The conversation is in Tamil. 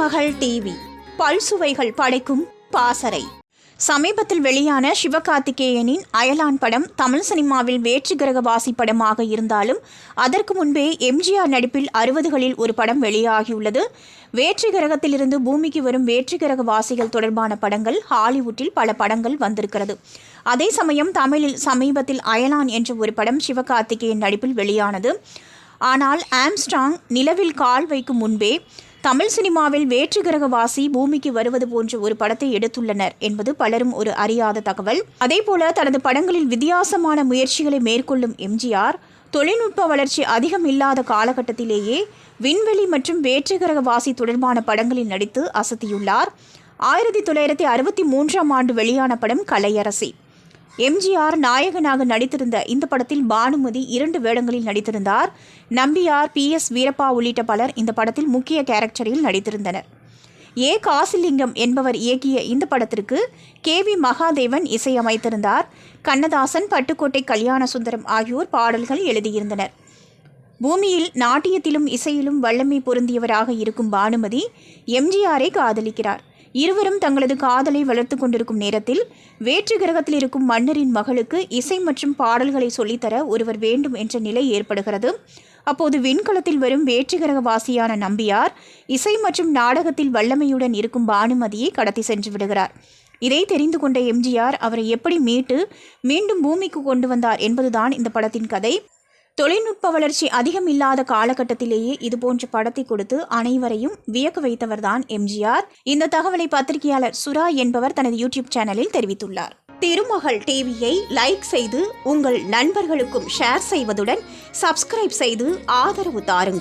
மகள் டிவி. பல்சுவைகள் படைக்கும் பாசறை. சமீபத்தில் வெளியான சிவகார்த்திகேயனின் அயலான் படம் தமிழ் சினிமாவில் வேற்று கிரகவாசி படமாக இருந்தாலும் அதற்கு முன்பே எம்ஜிஆர் நடிப்பில் அறுபதுகளில் ஒரு படம் வெளியாகியுள்ளது. வேற்று கிரகத்திலிருந்து பூமிக்கு வரும் வேற்று கிரகவாசிகள் தொடர்பான படங்கள் ஹாலிவுட்டில் பல படங்கள் வந்திருக்கிறது. அதே சமயம் தமிழில் சமீபத்தில் அயலான் என்ற ஒரு படம் சிவகார்த்திகேயன் நடிப்பில் வெளியானது. ஆனால் ஆம்ஸ்ட்ராங் நிலவில் கால் வைக்கும் முன்பே தமிழ் சினிமாவில் வேற்று கிரகவாசி பூமிக்கு வருவது போன்ற ஒரு படத்தை எடுத்துள்ளனர் என்பது பலரும் ஒரு அறியாத தகவல். அதேபோல தனது படங்களில் வித்தியாசமான முயற்சிகளை மேற்கொள்ளும் எம்ஜிஆர் தொழில்நுட்ப வளர்ச்சி அதிகம் இல்லாத காலகட்டத்திலேயே விண்வெளி மற்றும் வேற்று கிரகவாசி தொடர்பான படங்களில் நடித்து அசத்தியுள்ளார். ஆயிரத்தி தொள்ளாயிரத்தி அறுபத்தி மூன்றாம் ஆண்டு வெளியான படம் கலையரசி. எம்ஜிஆர் நாயகனாக நடித்திருந்த இந்த படத்தில் பானுமதி இரண்டு வேடங்களில் நடித்திருந்தார். நம்பியார் பி. எஸ். வீரப்பா உள்ளிட்ட பலர் இந்த படத்தில் முக்கிய கேரக்டரில் நடித்திருந்தனர். ஏ. காசிலிங்கம் என்பவர் இயக்கிய இந்த படத்திற்கு கே. வி. மகாதேவன் இசையமைத்திருந்தார். கண்ணதாசன் பட்டுக்கோட்டை கல்யாண சுந்தரம் ஆகியோர் பாடல்கள் எழுதியிருந்தனர். பூமியில் நாட்டியத்திலும் இசையிலும் வல்லமை பொருந்தியவராக இருக்கும் பானுமதி எம்ஜிஆரை காதலிக்கிறார். இருவரும் தங்களது காதலை வளர்த்து கொண்டிருக்கும் நேரத்தில் வேற்று கிரகத்தில் இருக்கும் மன்னரின் மகளுக்கு இசை மற்றும் பாடல்களை சொல்லித்தர ஒருவர் வேண்டும் என்ற நிலை ஏற்படுகிறது. அப்போது விண்கலத்தில் வரும் வேற்று கிரகவாசியான நம்பியார் இசை மற்றும் நாடகத்தில் வல்லமையுடன் இருக்கும் பானுமதியை கடத்தி சென்று விடுகிறார். இதை தெரிந்து கொண்ட எம்ஜிஆர் அவரை எப்படி மீட்டு மீண்டும் பூமிக்கு கொண்டு வந்தார் என்பதுதான் இந்த படத்தின் கதை. தொழில்நுட்ப வளர்ச்சி அதிகம் இல்லாத காலகட்டத்திலேயே இதுபோன்ற படத்தை கொடுத்து அனைவரையும் வியக்க வைத்தவர்தான் எம்ஜிஆர். இந்த தகவலை பத்திரிகையாளர் சுரா என்பவர் தனது யூடியூப் சேனலில் தெரிவித்துள்ளார். திருமகள் டிவியை லைக் செய்து உங்கள் நண்பர்களுக்கும் ஷேர் செய்வதுடன் சப்ஸ்கிரைப் செய்து ஆதரவு தாருங்கள்.